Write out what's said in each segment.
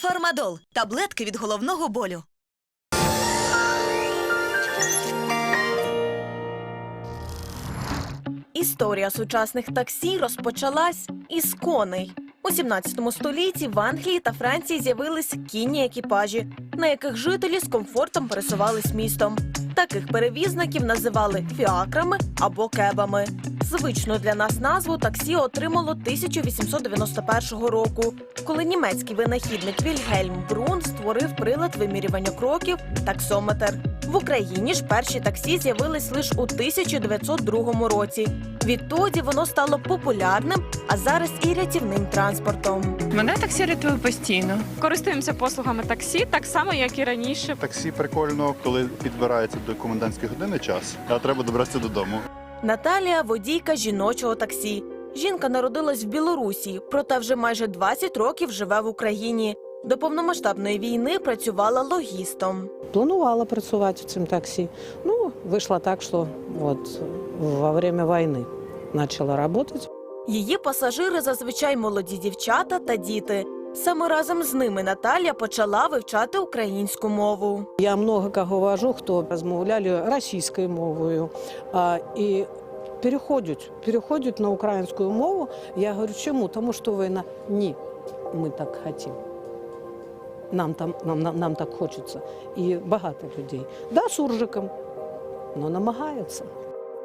Фармадол таблетки від головного болю. Історія сучасних таксі розпочалась із коней. У 17 столітті в Англії та Франції з'явились кінні екіпажі, на яких жителі з комфортом пересувались містом. Таких перевізників називали фіакрами або кебами. Звичну для нас назву таксі отримало 1891 року, коли німецький винахідник Вільгельм Брун створив прилад вимірювання кроків таксометр. В Україні ж перші таксі з'явились лише у 1902 році. Відтоді воно стало популярним, а зараз і рятівним транспортом. Мене таксі рятує постійно. Користуємося послугами таксі, так само як і раніше. Таксі прикольно, коли підбирається до комендантської години час, а треба добратися додому. Наталія водійка жіночого таксі. Жінка народилась в Білорусі, проте вже майже 20 років живе в Україні. До повномасштабної війни працювала логістом. Планувала працювати в цьому таксі. Ну, вийшло так, що от во время війни почала працювати. Її пасажири зазвичай молоді дівчата та діти. Саме разом з ними Наталія почала вивчати українську мову. Я много кого вожу, хто розмовляли російською мовою. А, і переходять, переходять на українську мову. Я говорю, чому? Тому що війна. Ні, ми так хочемо. Нам, там, нам, нам, нам так хочеться. І багато людей. Да, суржиком, але намагаються.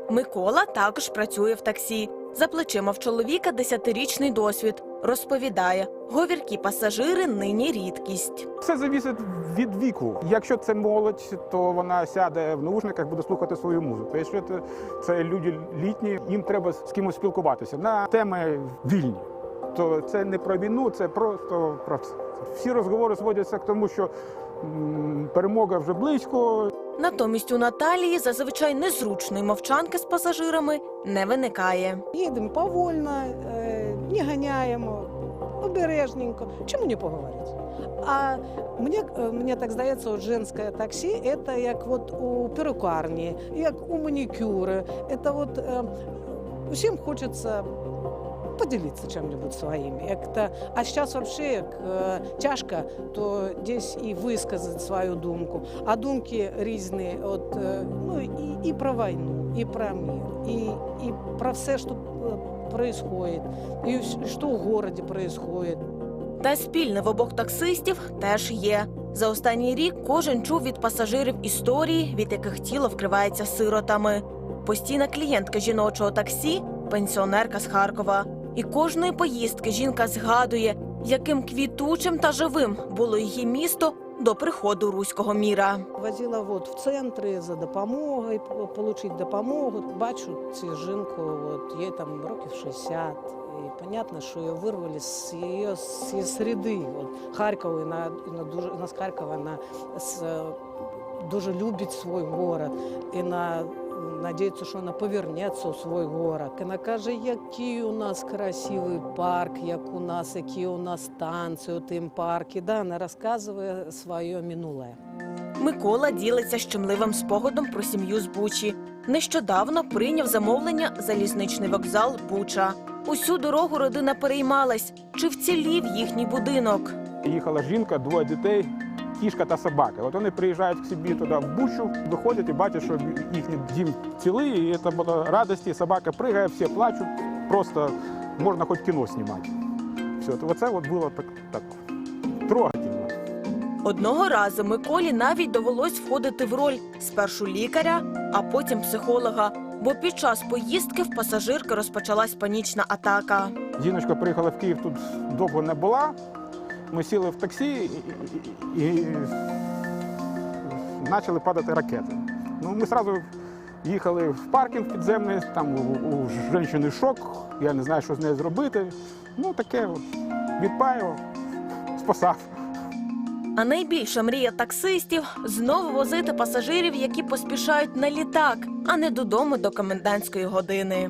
Микола також працює в таксі. За плечима в чоловіка десятирічний досвід. Розповідає, говіркі пасажири нині рідкість. Все залежить від віку. Якщо це молодь, то вона сяде в наушниках, буде слухати свою музику. Якщо це, це люди літні, їм треба з кимось спілкуватися на теми вільні. То це не про війну, це просто про це. всі розговори зводяться к тому, що перемога вже близько, Натомість у Наталії зазвичай незручної мовчанки з пасажирами не виникає. Їдемо повольно, е, не ганяємо, обережненько. Чому не поговорити? А мені, е, мені так здається, от женське таксі це як от у перукарні, як у манікюри. Це от е, усім хочеться поділитися чим-нибудь своїм. Як то, а зараз взагалі як е, тяжко, то десь і висказати свою думку. А думки різні, от, е, ну, і, і про війну, і про мир, і, і про все, що е, происходит, і що в городі происходит. Та спільне в обох таксистів теж є. За останній рік кожен чув від пасажирів історії, від яких тіло вкривається сиротами. Постійна клієнтка жіночого таксі пенсіонерка з Харкова. І кожної поїздки жінка згадує, яким квітучим та живим було її місто до приходу руського міра. Возила от в центри за допомогою, отримати допомогу. Бачу цю жінку, от, їй там років 60. І понятно, що її вирвали з її, з її середи. От, Харкова, вона, вона, дуже, вона з Харкова, вона з, е, дуже любить свій город. І вона надіється, що вона повернеться у свій город. І вона каже, який у нас красивий парк, як у нас, які у нас танці у тим парку. Да, вона розказує своє минуле. Микола ділиться щемливим спогадом про сім'ю з Бучі. Нещодавно прийняв замовлення залізничний вокзал Буча. Усю дорогу родина переймалась, чи вцілів їхній будинок. Їхала жінка, двоє дітей, кішка та собака. От вони приїжджають к собі туди в бучу, виходять і бачать, що їхній дім цілий, і це було радості, собака пригає, всі плачуть, просто можна хоч кіно знімати. Все, то оце от було так, так трогательно. Одного разу Миколі навіть довелось входити в роль спершу лікаря, а потім психолога. Бо під час поїздки в пасажирки розпочалась панічна атака. Жіночка приїхала в Київ, тут довго не була. Ми сіли в таксі і, і, і, почали падати ракети. Ну, ми одразу їхали в паркінг підземний, там у, у жінки шок, я не знаю, що з нею зробити. Ну, таке от, відпаював, спасав. А найбільша мрія таксистів знову возити пасажирів, які поспішають на літак, а не додому до комендантської години.